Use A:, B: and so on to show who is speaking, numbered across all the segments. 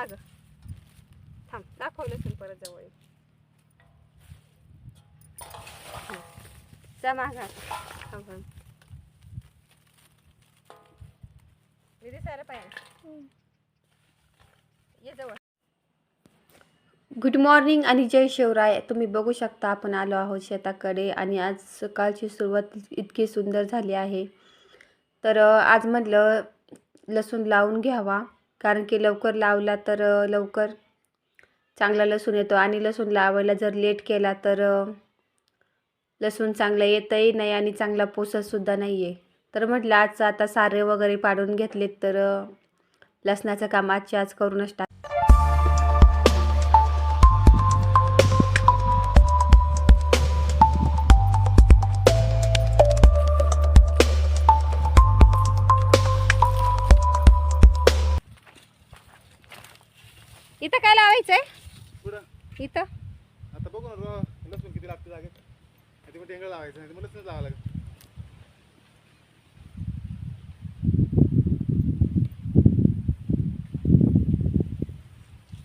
A: माग. थांब दाखव लसूण परत जवळ. जा माग. थांब थांब. मी दिसायला पाहिजे ये जवळ.
B: गुड मॉर्निंग आणि जय शिवराय. तुम्ही बघू शकता आपण आलो आहोत शेताकडे आणि आज सकाळची सुरुवात इतकी सुंदर झाली आहे. तर आज म्हटलं लसूण लावून घ्यावा. कारण की लवकर लावला तर लवकर चांगला लसूण येतो आणि लसूण लावायला जर लेट केला तर लसूण चांगलं येतही नाही आणि चांगला पोसतसुद्धा नाही आहे तर म्हटलं आज आता सारे वगैरे पाडून घेतलेत तर लसणाचं काम आजचे आज करूनच टाक
A: इथं?
C: आता बघू ना रो- लसूण किती लागते जागेत. आधी मग टेंगळ लावायचं नाही तर मग लसूणच लावावं लागेल.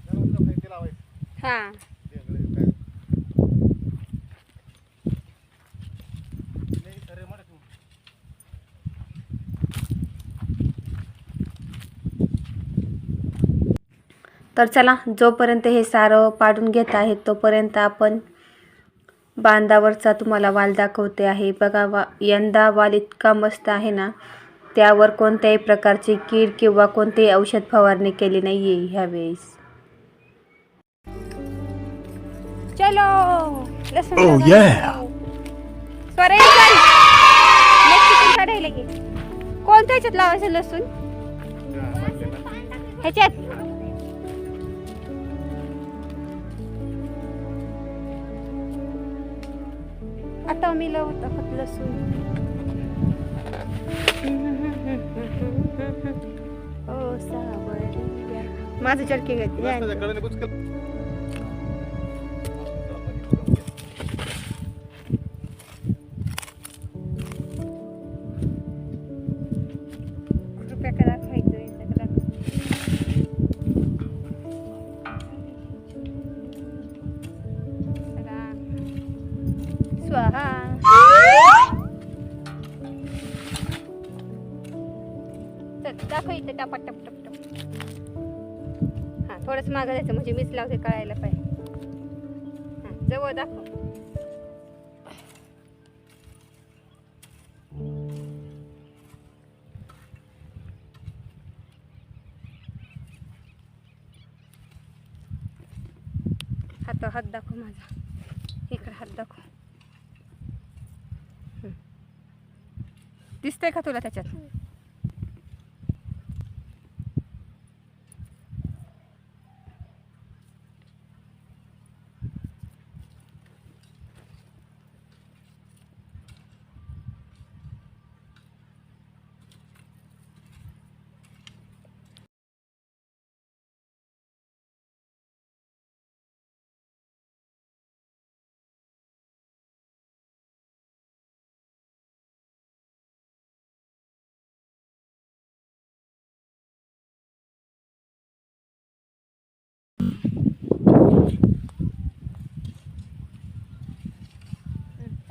C: जरा खाली ते लावायचं.
A: हां
C: टेंगळं काय नाही, सरे मोठे तू.
B: तर चला जोपर्यंत हे सारं पाडून घेत आहेत तोपर्यंत आपण बांधावरचा तुम्हाला वाल दाखवते आहे. बघा वा यंदा वाल इतका मस्त आहे ना त्यावर कोणत्याही प्रकारची कीड किंवा कोणतेही औषध फवारणी केली नाही आहे ह्यावेळेस.
A: चलो लसूण
D: Oh, yeah.
A: कोणत्या ह्याच्यात लावायचं लसूण. ह्याच्यात. आता आम्ही लावत आहोत लसूण. ओ सावरिया माझं चटके
C: रस्त्याच्या
A: दाखव इथं टपा टप टप टप. हा थोडंच मागं जायचं म्हणजे मीच लावते कळायला पाहिजे हा जवळ दाखव. हात हात दाखव माझा. इकडे हात दाखव. दिसतंय का तुला त्याच्यात?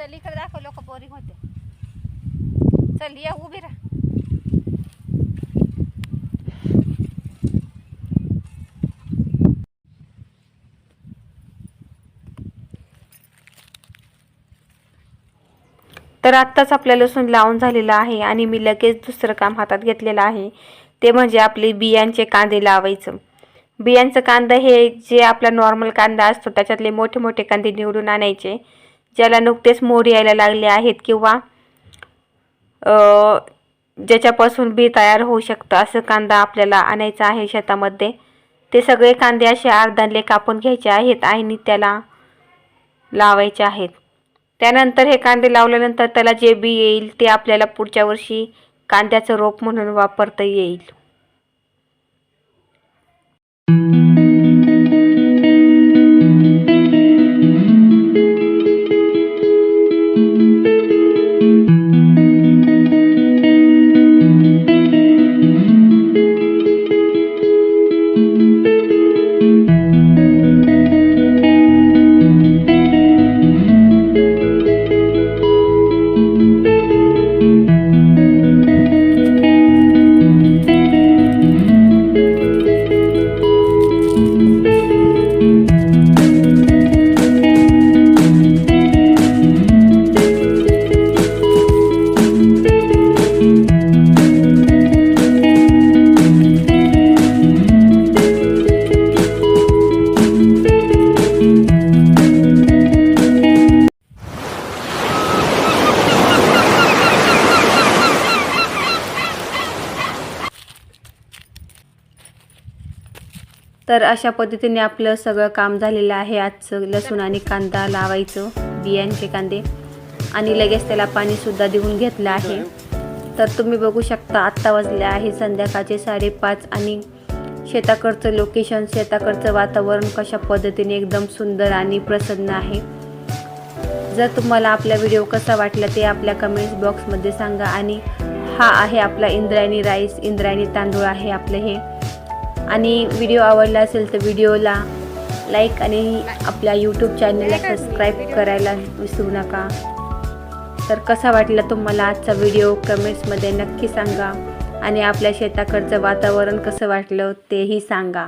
A: चल इकडे दाखव लोक बोरिंग होते. चल या उभी राहा.
B: तर आत्ताच आपल्या लसूण लावून झालेलं आहे आणि मी लगेच दुसरं काम हातात घेतलेलं आहे. ते म्हणजे आपले बियांचे कांदे लावायचं. बियांचं कांदा हे जे आपला नॉर्मल कांदा असतो त्याच्यातले मोठे मोठे कांदे निवडून आणायचे. ज्याला नुकतेच मोर यायला लागले आहेत किंवा ज्याच्यापासून बी तयार होऊ शकतं असं कांदा आपल्याला आणायचा आहे शेतामध्ये. ते सगळे कांदे असे अर्धांले कापून घ्यायचे आहेत आणि त्याला लावायचे आहेत. त्यानंतर हे कांदे लावल्यानंतर त्याला जे बी येईल ते आपल्याला पुढच्या वर्षी कांद्याचं रोप म्हणून वापरता येईल. तर अशा पद्धतीने आपलं सगळं काम झालेलं आहे. आजचं लसूण आणि कांदा लावायचं बियांचे कांदे. आणि लगेच त्याला पाणीसुद्धा देऊन घेतलं आहे. तर तुम्ही बघू शकता आत्ता वाजले आहे संध्याकाळचे साडेपाच आणि शेताकडचं लोकेशन शेताकडचं वातावरण कशा पद्धतीने एकदम सुंदर आणि प्रसन्न आहे. जर तुम्हाला आपला व्हिडिओ कसा वाटला ते आपल्या कमेंट्स बॉक्समध्ये सांगा. आणि हा आहे आपला इंद्रायणी राईस इंद्रायणी तांदूळ आहे आपलं हे. आणि व्हिडिओ आवडला असेल तर व्हिडिओला लाईक आणि आपल्या यूट्यूब चॅनलला सबस्क्राईब करायला विसरू नका. तर कसा वाटला तुम्हाला आजचा व्हिडिओ कमेंट्समध्ये नक्की सांगा. आणि आपल्या शेताकडचं वातावरण कसं वाटलं तेही सांगा.